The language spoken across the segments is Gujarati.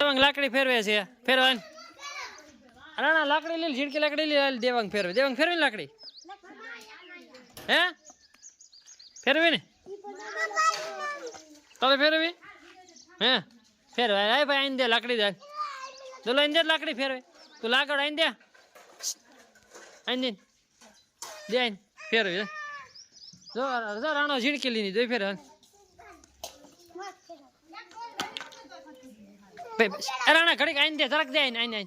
લાકડી ફેરવે છે. ફેરવાન. રાણા લાકડી લે ઝીણકી લાકડી લે હાલ દેવાંગ ફેરવે. દેવાંગ ફેરવે લાકડી. હે? ફેરવી ને? તારે ફેરવી? હે? ફેરવાય. આય ભાઈ, આઈને દે લાકડી દે દોલો લઈને દે લાકડી ફેરવે. તું લાકડ આઈને દે. આઈને દે આઈને. ફેરવી જો રાણો ઝીણકી લીની જોઈ ફેરવે હાલ. બે બસ. એ રાણા ઘડીક આઈને દે જરાક દે આઈને આઈને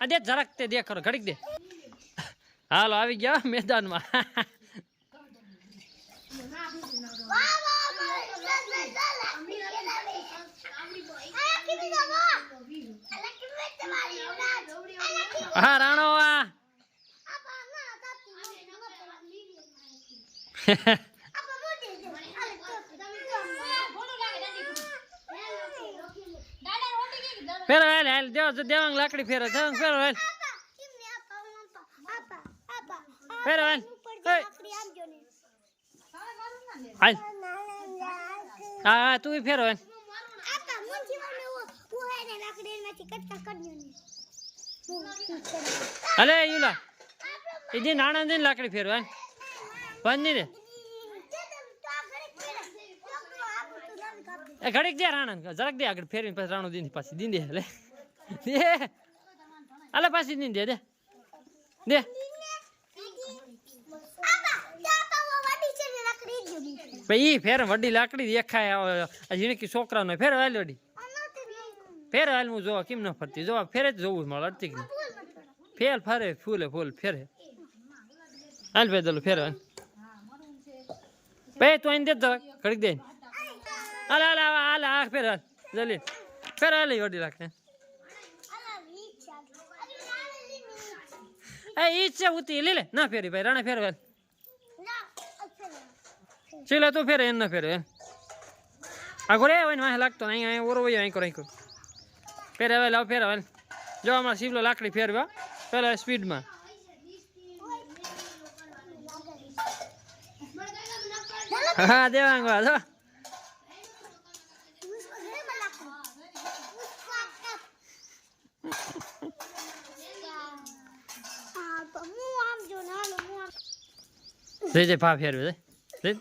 આ દે જરાક તે દે ખરો ઘડીક દે. હાલો આવી ગયા મેદાનમાં. હા રાણો આ. ફેરો હાલ હાલ જો દેવાંગ લાકડી ફેરો દેવાંગ ફેરો હાલ. ફેરો હાલ. હાલ. હા હા તું ફેરો હાલ. અલે યુલા એ જે નાણા લાકડી ફેરવા બંધ નહીં એ ઘડીક દે રાણા જરાક દે આગળ ફેરવીને પછી રાણો દીની પાછી દીન દે લે. દે. અલે પાછી દીન દે દે. દે. ભાઈ ફેર વડી લાકડી દેખાય આ ઝીણકી છોકરાનો ફેર હાલ વડી. ફેર હાલ હું જોવા કેમ ન ફરતી? જોવા ફેરે જ જોવું મળે અડતી ફેર ફરે, ફૂલે, ફૂલ ફેરે. હાલ, ભાઈ, દલો, ફેર ભાઈ તું આઈને દે જરાક ઘડીક દે હાલ હાલ હાલ હાલ ફેર હાલ જલ્દી. ફેર હાલ વડી લાકડી એ ઈ જ છે, ઉતી, લે લે, ના ફેરી ભાઈ, રાણા ફેર હાલ ચીલા તું ફેરે, એને ફેરે આગો રે હોય ને વાહ લાગતો ને, અહીંયા ઓરો હોય અહીં અહીં ફેરે હવે લાવ ફેર હવે જો હમણાં શિવલો લાકડી ફેરવા પેલા સ્પીડમાં. હા દેવાંગ વાત જઈ જઈ ફા ફેરવે જઈ